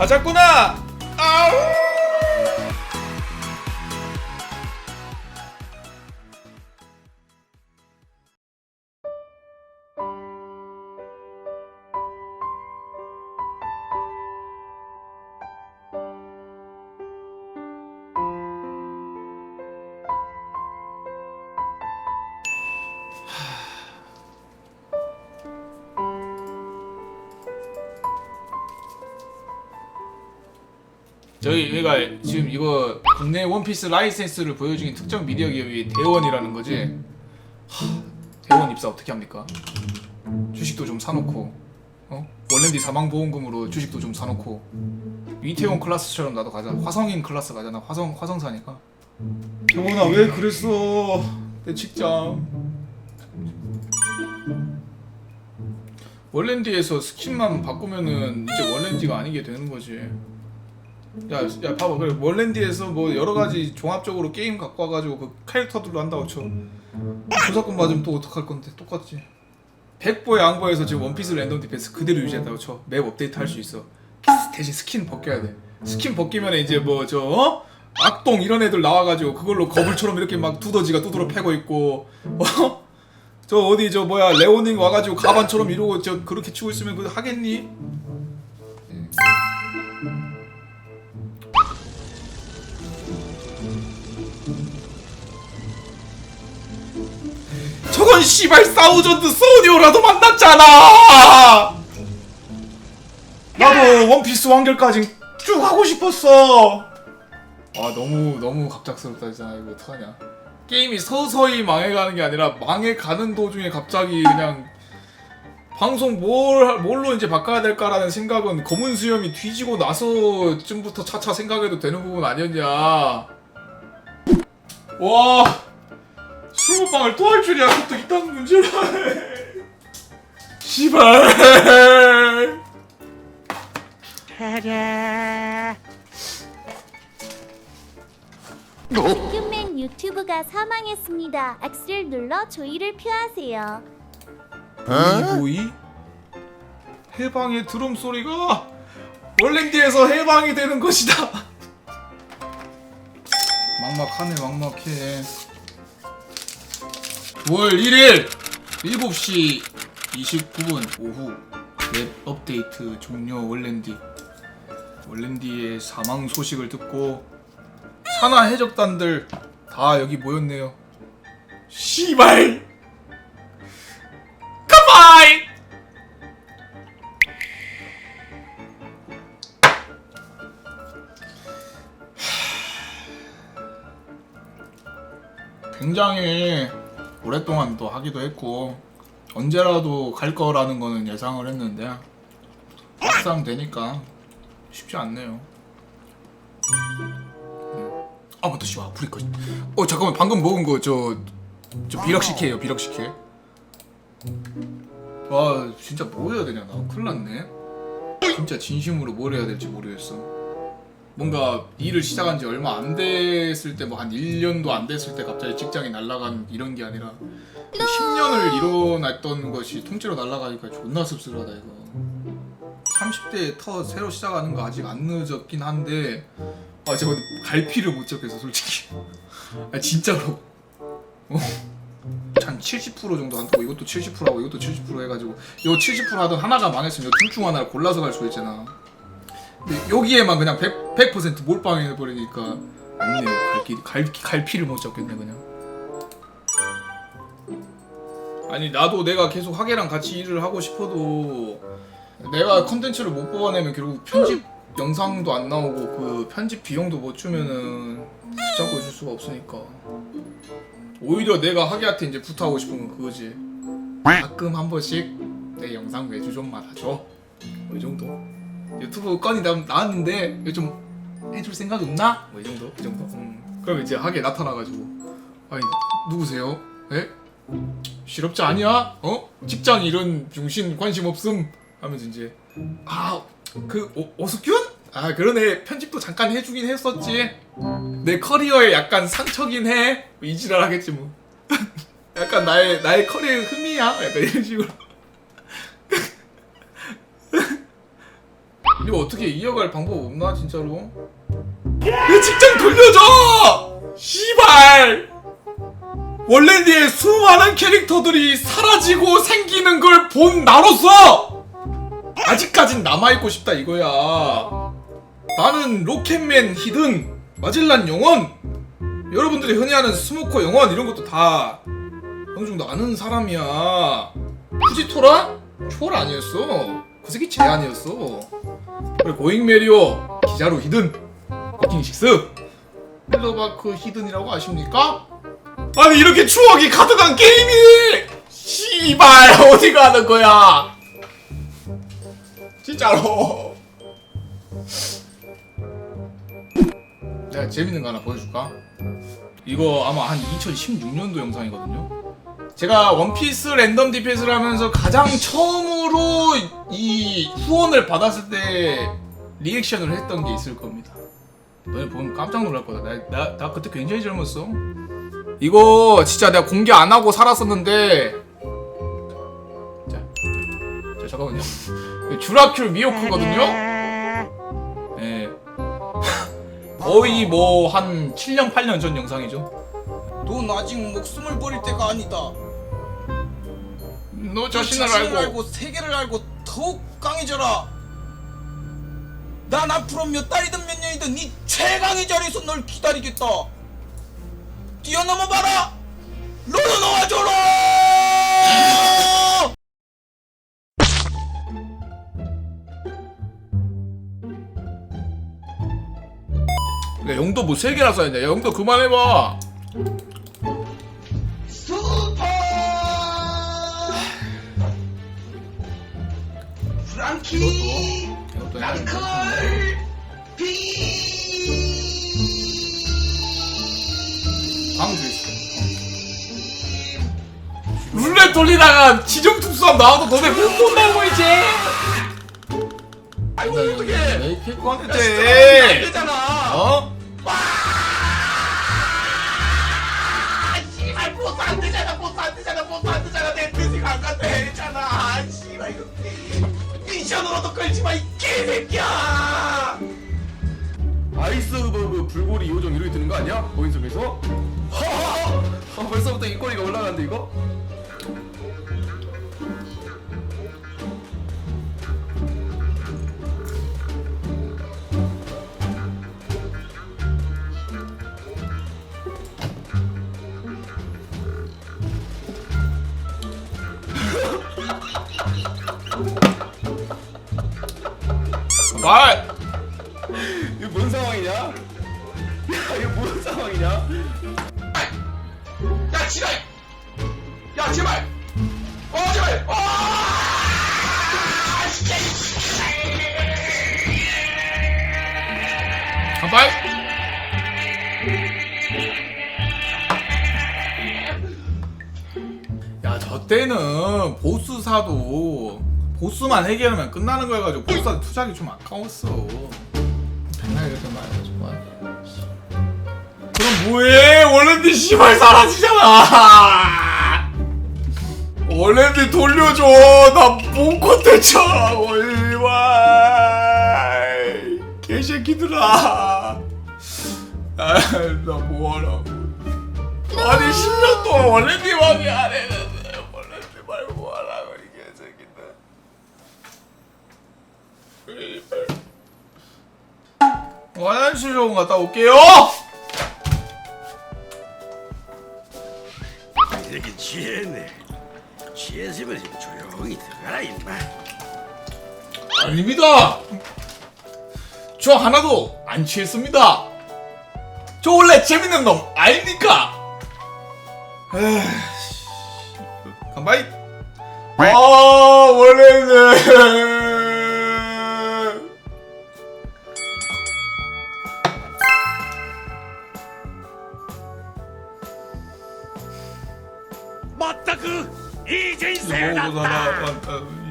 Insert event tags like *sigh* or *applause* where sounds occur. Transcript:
가자꾸나! 아우 저희 얘가 지금 이거 국내 원피스 라이센스를 보여주긴 특정 미디어 기업이 대원이라는 거지. 하, 대원 입사 어떻게 합니까? 주식도 좀 사놓고, 어? 원랜디 사망보험금으로 주식도 좀 사놓고, 이태원 클라스처럼 나도 가자. 화성인 클라스 가자. 나 화성 화성사니까. 대원아 왜 그랬어? 내 직장. 원랜디에서 스킨만 바꾸면은 이제 원랜디가 아니게 되는 거지. 야, 야 봐봐. 그래 원랜디에서 뭐 여러 가지 종합적으로 게임 갖고 와가지고 그 캐릭터들로 한다고 쳐. 조사권 맞으면 또 어떡할 건데? 똑같지. 백보 양보해서 지금 원피스 랜덤 디펜스 그대로 유지한다고 쳐 맵 업데이트 할 수 있어. 대신 스킨 벗겨야 돼. 스킨 벗기면 이제 뭐 저 어? 악동 이런 애들 나와가지고 그걸로 거불처럼 이렇게 막 두더지가 두드러 패고 있고 어? 저 어디 저 뭐야 레오닝 와가지고 가반처럼 이러고 저 그렇게 치고 있으면 그 하겠니? 저건 씨발 사우전드 소니오라도 만났잖아. 나도 원피스 완결까지 쭉 하고 싶었어. 아 너무 너무 갑작스럽다 진짜 이거 어떡하냐. 게임이 서서히 망해가는 게 아니라 망해가는 도중에 갑자기 그냥 방송 뭘 뭘로 이제 바꿔야 될까라는 생각은 검은 수염이 뒤지고 나서쯤부터 차차 생각해도 되는 부분 아니었냐. 와. 술먹방을 또 할 줄이야 그것도 이딴 문제라 씨발 백균맨 유튜브가 사망했습니다. X를 눌러 조의를 표하세요. 보이 해방의 드럼 소리가 월랜디에서 해방이 되는 것이다 막막하네 막막해. 9월 1일 7시 29분 오후. 웹 업데이트 종료 월랜디. 월랜디의 사망 소식을 듣고 산하 해적단들 다 여기 모였네요. 씨발 굉장히 오랫동안 또 하기도 했고 언제라도 갈 거라는 거는 예상을 했는데 막상 되니까 쉽지 않네요. 아 맞다 씨발 아프리카. 어 잠깐만 방금 먹은 거 저 저 비락식혜예요 비락식혜. 와 진짜 뭐 해야 되냐 나 큰일 났네. 진짜 진심으로 뭘 해야 될지 모르겠어. 뭔가 일을 시작한 지 얼마 안 됐을 때 뭐 한 1년도 안 됐을 때 갑자기 직장이 날아간 이런 게 아니라 10년을 일어났던 것이 통째로 날아가니까 존나 씁쓸하다 이거. 30대에 터 새로 시작하는 거 아직 안 늦었긴 한데 아 제가 갈피를 못 잡겠어 솔직히. 아 진짜로. 어? 한70% 정도 안 타고 이것도 70% 하고 이것도 70% 해가지고 이거 70% 하던 하나가 망했으면 둘 중 하나를 골라서 갈 수 있잖아 여기에만 그냥 100, 100% 몰빵해 버리니까 없네. 갈길 갈 갈피를 못 잡겠네 그냥. 아니 나도 내가 계속 하계랑 같이 일을 하고 싶어도 내가 컨텐츠를 못 뽑아내면 결국 편집 영상도 안 나오고 그 편집 비용도 못 주면은 붙잡고 있을 수가 없으니까. 오히려 내가 하계한테 이제 부탁하고 싶은 건 그거지. 가끔 한 번씩 내 영상 외주 좀 말아줘. 뭐이 정도 유튜브 건이 나, 나왔는데 이거 좀 해줄 생각 없나? 뭐 이 정도? 이 정도? 음. 그럼 이제 하게 나타나가지고 아니 누구세요? 에? 실업자 아니야? 어? 직장 일은 중심 관심 없음 하면서 이제 아그 오수균? 아 그러네 편집도 잠깐 해주긴 했었지 내 커리어에 약간 상처긴 해 이지랄 하겠지 뭐 *laughs* 약간 나의 나의 커리어의 흠이야 약간 이런 식으로 이거 어떻게 이어갈 방법 없나 진짜로? 내 직장 돌려줘! 씨발! 원래 네 수많은 캐릭터들이 사라지고 생기는 걸 본 나로서 아직까진 남아있고 싶다 이거야. 나는 로켓맨 히든, 마젤란 영원, 여러분들이 흔히 아는 스모커 영원 이런 것도 다 어느 정도 아는 사람이야. 후지토라? 초월 아니었어. 그 새끼 제안이었어. 고잉 메리오, 기자로 히든, 버킹 식스, 힐러바크 히든이라고 아십니까? 아니 이렇게 추억이 가득한 게임이 씨발 어디 가는 거야? 진짜로. 내가 재밌는 거 하나 보여줄까? 이거 아마 한 2016년도 영상이거든요. 제가 원피스 랜덤 디펜스를 하면서 가장 처음으로 이 후원을 받았을 때 리액션을 했던 게 있을 겁니다. 너네 보면 깜짝 놀랄 거다. 나, 나, 나 그때 굉장히 젊었어. 이거 진짜 내가 공개 안 하고 살았었는데. 자, 자 잠깐만요. 주라큐 미호크거든요. 거의 뭐 한 7년 8년 전 영상이죠. 넌 아직 목숨을 버릴 때가 아니다. 너 자신을 알고, 세계를 알고 더욱 강해져라. 난 앞으로 몇 달이든 몇 년이든 네 최강의 자리에서 널 기다리겠다. 뛰어넘어 봐라. 너도 놓아줘라. 영도 뭐 세 개나. 야, 영도 그만해봐. 슈퍼 프랑키 이것도 해야 돼. 비 방주 있어. 룰렛 돌리다가 지정 특수함 나와도 너네 못 본다고 이제. 아이고 어떡해 메이크 안 콘텐츠. 되잖아 어? 아, 씨발 보스 안 되잖아 보스 안 되잖아 보스 안 되잖아 내 뜻이가 안 간다 했잖아 아, 씨발 이거 미션으로도 끌지 마 이 개새끼야 아이스버그 불고리 요정 이렇게 되는 거 아니야? 거인 속에서? 허허허! 아, 벌써부터 입꼬리가 올라가는데 이거? 말. 이거 뭔 상황이냐? 야 이거 뭔 상황이냐? 야 지랄 야 제발 어 제발 어 가발. 야, 저 때는 보스사도 보스만 해결하면 끝나는 거 해가지고 보스사 투자하기 좀 아까웠어. 맨날 이렇게 말해 정말. 그럼 뭐해? 원래는 씨발 사라지잖아. 원래는 돌려줘. 나뭔 콘텐츠 이발 개새끼들아. 아, 나 뭐하라고. 아니 10년 동안 원래네 맘이 안 했는데 원래네 말 뭐하라고 이 개새끼들. 이발. 화장실 좀 갔다 올게요. 이렇게 취했네. 취했으면 좀 조용히 들어가라 임마. 아닙니다. 저 하나도 안 취했습니다. 저 원래 재밌는 놈 아닙니까? 에이, 간바이. 아 원래는 i want